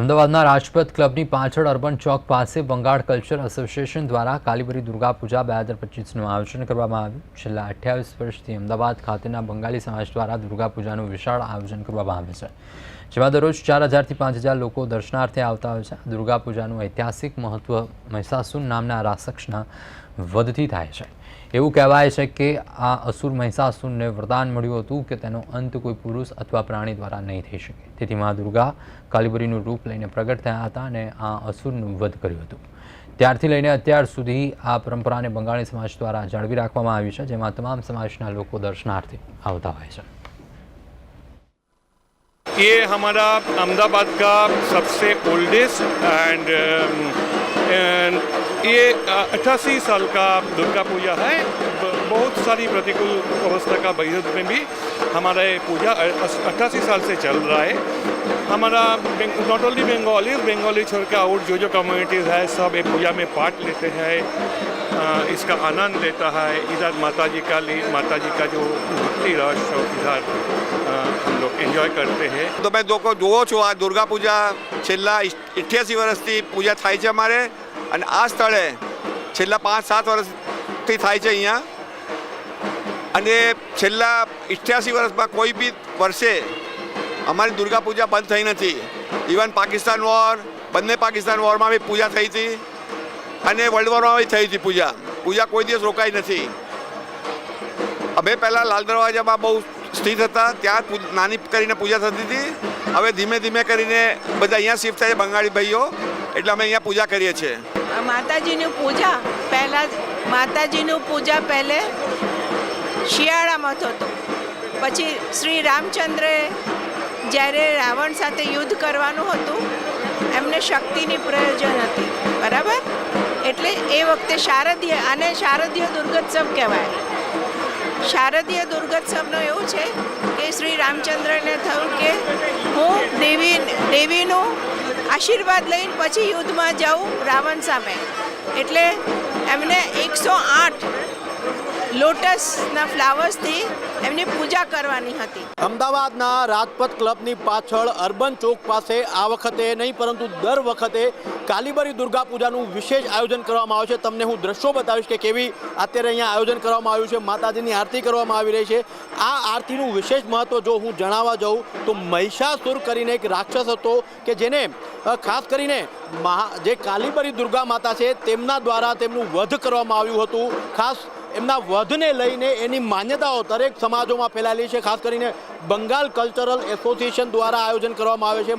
અમદાવાદના રાજપથ ક્લબની પાછળ અર્બન ચોક પાસે બંગાળ કલ્ચર એસોસિએશન દ્વારા કાલીબરી દુર્ગા પૂજા બે હજાર પચીસનું આયોજન કરવામાં આવ્યું. છેલ્લા અઠ્યાવીસ વર્ષથી અમદાવાદ ખાતેના બંગાળી સમાજ દ્વારા દુર્ગા પૂજાનું વિશાળ આયોજન કરવામાં આવે છે. જેમાં દરરોજ ચાર હજારથી પાંચ હજાર લોકો દર્શનાર્થે આવતા હોય છે. દુર્ગા પૂજાનું ઐતિહાસિક મહત્વ મહિષાસુર નામના રાક્ષસના વધથી થાય છે. એવું કહેવાય છે કે આ અસુર મહિષાસુરને વરદાન મળ્યું હતું કે તેનો અંત કોઈ પુરુષ અથવા પ્રાણી દ્વારા નહીં થઈ શકે તેથી મા દુર્ગા કાલીબરીનું રૂપ લઈને પ્રગટ થયા હતા અને આ અસુરનું વધ કર્યું હતું ત્યારથી લઈને અત્યાર સુધી આ પરંપરાને બંગાળી સમાજ દ્વારા જાળવી રાખવામાં આવી છે જેમાં તમામ સમાજના લોકો દર્શનાર્થે આવતા હોય છે ये हमारा अहमदाबाद का सबसे ओल्डेस्ट एंड ये अट्ठासी साल का दुर्गा पूजा है ब- बहुत सारी प्रतिकूल अवस्था का वजूद में भी हमारा ये पूजा अट्ठासी साल से चल रहा है हमारा नॉट ओनली बंगाली बंगाली छोड़ के और जो जो कम्युनिटीज़ है सब ये पूजा में पार्ट लेते हैं अ, इसका आनंद लेता है इधर माता जी का लिए माता जी का जो भक्ति रस और इधर अ, हम लोग एंजॉय करते हैं તમે લોકો જુઓ છો આ દુર્ગા પૂજા છેલ્લા અઠ્યાસી વર્ષથી પૂજા થાય છે અમારે અને આ સ્થળે છેલ્લા પાંચ, સાત વર્ષથી થાય છે અહીંયા. અને છેલ્લા અઠ્યાસી વર્ષમાં કોઈ બી વર્ષે અમારી દુર્ગા પૂજા બંધ થઈ નથી. ઇવન પાકિસ્તાન વોર બંને પાકિસ્તાન વોરમાં બી પૂજા થઈ હતી. અને વર્લ્ડ વોરમાં બી થઈ હતી પૂજા. પૂજા કોઈ દિવસ રોકાઈ નથી. અમે પહેલાં લાલ દરવાજામાં બહુ સ્થિત હતા. ત્યાં નાની કરીને પૂજા થતી હતી. હવે ધીમે ધીમે કરીને બધા અહીંયા શિફ્ટ થાય છે બંગાળી ભાઈઓ. એટલે અમે અહીંયા પૂજા કરીએ છીએ. માતાજીની પૂજા પહેલાં માતાજીનું પૂજા પહેલે શિયાળામાં થતો. પછી શ્રી રામચંદ્રે જ્યારે રાવણ સાથે યુદ્ધ કરવાનું હતું, એમને શક્તિની પ્રયોજન હતી. બરાબર? એટલે એ વખતે શારદીય આને શારદીય દુર્ગોત્સવ કહેવાય. શારદીય દુર્ગોત્સવનો એવું છે કે શ્રી રામચંદ્રને થયું કે દેવીનું આશીર્વાદ લઈને પછી યુદ્ધમાં જાઉં રાવણ સામે. એટલે એમને એકસો આઠ લોટસના ફ્લાવર્સથી એમની પૂજા કરવાની હતી. અમદાવાદના રાજપથ ક્લબની પાછળ અર્બન ચોક પાસે આ વખતે નહીં, પરંતુ દર વખતે કાલીબરી દુર્ગા પૂજાનું વિશેષ આયોજન કરવામાં આવે છે. તમને હું દ્રશ્યો બતાવીશ કે કેવી અત્યારે અહીંયા આયોજન કરવામાં આવ્યું છે. માતાજીની આરતી કરવામાં આવી રહી છે. આ આરતીનું વિશેષ મહત્વ જો હું જણાવવા જાઉં, તો મહિષાસુર કરીને એક રાક્ષસ હતો કે જેને ખાસ કરીને મહા, જે કાલીબરી દુર્ગા માતા છે, તેમના દ્વારા તેમનું વધ કરવામાં આવ્યું હતું. ખાસ એમના વધને લઈને એની માન્યતાઓ દરેક સમાજોમાં ફેલાયેલી છે. ખાસ કરીને બંગાળ કલ્ચરલ એસોસિએશન દ્વારા આયોજન કરવામાં આવે છે.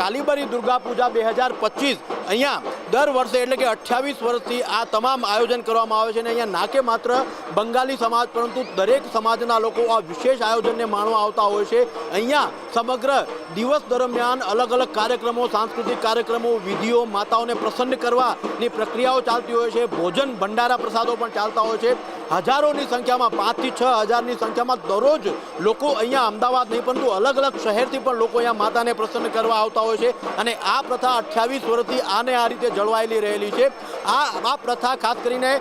કાલીબરી દુર્ગા પૂજા બે હજાર પચીસ. અહીંયા દર વર્ષે એટલે કે અઠ્યાવીસ વર્ષથી આ તમામ આયોજન કરવામાં આવે છે અને અહીંયા ના કે માત્ર બંગાળી સમાજ, પરંતુ દરેક સમાજના લોકો આ વિશેષ આયોજનને માણવા આવતા હોય છે. અહીંયા સમગ્ર દિવસ દરમિયાન અલગ અલગ કાર્યક્રમો, સાંસ્કૃતિક કાર્યક્રમો, વિધિઓ માતાઓને પ્રસન્ન કરવાની પ્રક્રિયાઓ ચાલતી હોય છે. ભોજન ભંડારા પ્રસાદો પણ ચાલતા હોય છે. હજારોની સંખ્યામાં, પાંચથી છ હજારની સંખ્યામાં દરરોજ લોકો અહીંયા અમદાવાદ નહીં, પરંતુ અલગ અલગ શહેરથી પણ લોકો અહીંયા માતાને પ્રસન્ન કરવા આવતા હોય છે. અને આ પ્રથા અઠ્યાવીસ વર્ષથી આને આ રીતે જળવાયેલી રહેલી છે. આ આ પ્રથા ખાસ કરીને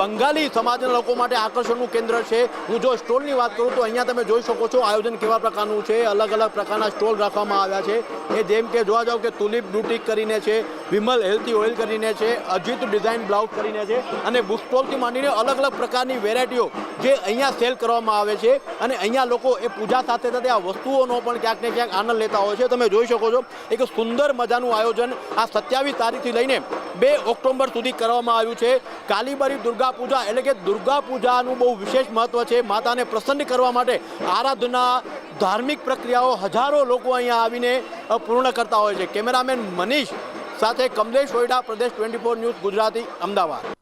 બંગાળી સમાજના લોકો માટે આકર્ષણનું કેન્દ્ર છે. હું જો સ્ટોલની વાત કરું તો અહીંયા તમે જોઈ શકો છો આયોજન કેવા પ્રકારનું છે. અલગ અલગ પ્રકારના સ્ટોલ રાખવામાં આવ્યા છે. એ જેમ કે જોવા જાવ કે તુલિપ બ્યુટિક કરીને છે, વિમલ હેલ્થી ઓઇલ કરીને છે, અજીત ડિઝાઇન બ્લાઉઝ કરીને છે અને બુક સ્ટોલથી માંડીને અલગ અલગ પ્રકારની વેરાયટીઓ જે અહીંયા સેલ કરવામાં આવે છે. અને અહીંયા લોકો એ પૂજા સાથે સાથે આ વસ્તુઓનો પણ ક્યાંક ને ક્યાંક આનંદ લેતા હોય છે. તમે જોઈ શકો છો, એક સુંદર મજાનું આયોજન આ સત્યાવીસ તારીખથી લઈને બે ઓક્ટોબર સુધી કરવામાં આવ્યું છે. કાલીબરી દુર્ગા પૂજા એટલે કે દુર્ગા પૂજાનું બહુ વિશેષ મહત્વ છે. માતાને પ્રસન્ન કરવા માટે આરાધના, ધાર્મિક પ્રક્રિયાઓ હજારો લોકો અહીંયા આવીને પૂર્ણ કરતા હોય છે. કેમેરામેન મનીષ સાથે કમલેશ ઓયડા પ્રદેશ twenty four news, Gujarati, Ahmedabad.